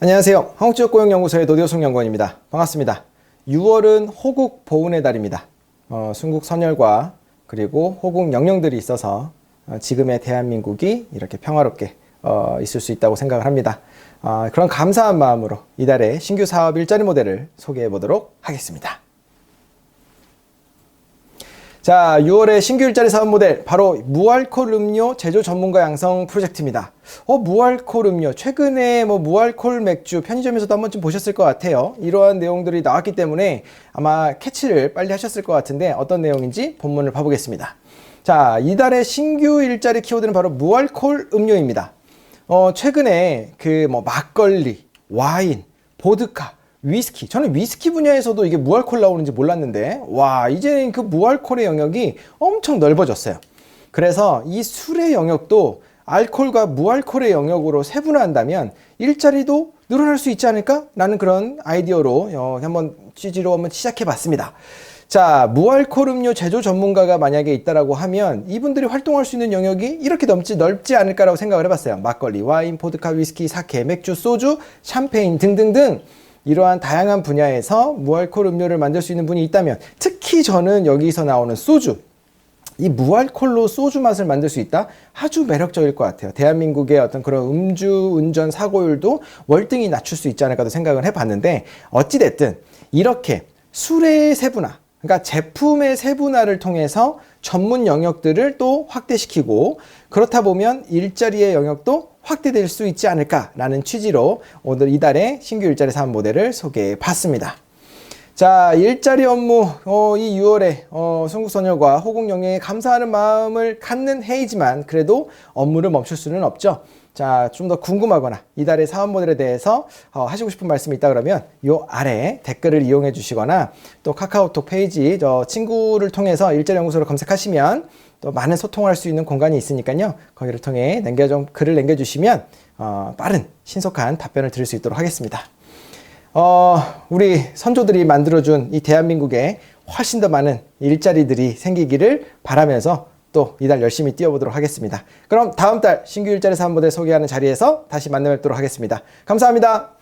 안녕하세요. 한국지역고용연구소의 노대호승 연구원입니다. 반갑습니다. 6월은 호국 보훈의 달입니다. 어, 순국 선열과 그리고 호국 영령들이 있어서 어, 지금의 대한민국이 이렇게 평화롭게 어, 있을 수 있다고 생각을 합니다. 아, 그런 감사한 마음으로 이달의 신규 사업 일자리 모델을 소개해 보도록 하겠습니다. 자, 6월의 신규 일자리 사업 모델 바로 무알콜 음료 제조 전문가 양성 프로젝트입니다. 어, 무알콜 음료 최근에 뭐 무알콜 맥주 편의점에서도 한번 좀 보셨을 것 같아요. 이러한 내용들이 나왔기 때문에 아마 캐치를 빨리 하셨을 것 같은데 어떤 내용인지 본문을 봐보겠습니다. 자, 이달의 신규 일자리 키워드는 바로 무알콜 음료입니다. 어, 최근에 그 뭐 막걸리, 와인, 보드카 위스키. 저는 위스키 분야에서도 이게 무알콜 나오는지 몰랐는데, 와, 이제는 그 무알콜의 영역이 엄청 넓어졌어요. 그래서 이 술의 영역도 알콜과 무알콜의 영역으로 세분화한다면 일자리도 늘어날 수 있지 않을까? 라는 그런 아이디어로 어, 한번 취지로 한번 시작해 봤습니다. 자, 무알콜 음료 제조 전문가가 만약에 있다라고 하면 이분들이 활동할 수 있는 영역이 이렇게 넘지 넓지 않을까라고 생각을 해봤어요. 막걸리, 와인, 포드카, 위스키, 사케, 맥주, 소주, 샴페인 등등등 이러한 다양한 분야에서 무알콜 음료를 만들 수 있는 분이 있다면 특히 저는 여기서 나오는 소주 이 무알콜로 소주 맛을 만들 수 있다? 아주 매력적일 것 같아요. 대한민국의 어떤 그런 음주 운전 사고율도 월등히 낮출 수 있지 않을까도 생각을 해봤는데 어찌됐든 이렇게 술의 세분화 그러니까 제품의 세분화를 통해서 전문 영역들을 또 확대시키고 그렇다 보면 일자리의 영역도 확대될 수 있지 않을까라는 취지로 오늘 이달의 신규 일자리 사업 모델을 소개해 봤습니다. 자, 일자리 업무, 어, 이 6월에, 어, 순국선열과 호국영예에 감사하는 마음을 갖는 해이지만, 그래도 업무를 멈출 수는 없죠. 자, 좀 더 궁금하거나, 이달의 사업 모델에 대해서, 어, 하시고 싶은 말씀이 있다 그러면, 요 아래 댓글을 이용해 주시거나, 또 카카오톡 페이지, 저 친구를 통해서 일자리 연구소를 검색하시면, 또 많은 소통할 수 있는 공간이 있으니까요. 거기를 통해 남겨 좀 글을 남겨 주시면, 어, 빠른, 신속한 답변을 드릴 수 있도록 하겠습니다. 어, 우리 선조들이 만들어 준 이 대한민국에 훨씬 더 많은 일자리들이 생기기를 바라면서 또 이달 열심히 뛰어보도록 하겠습니다. 그럼 다음 달 신규 일자리 모델 소개하는 자리에서 다시 만나 뵙도록 하겠습니다. 감사합니다.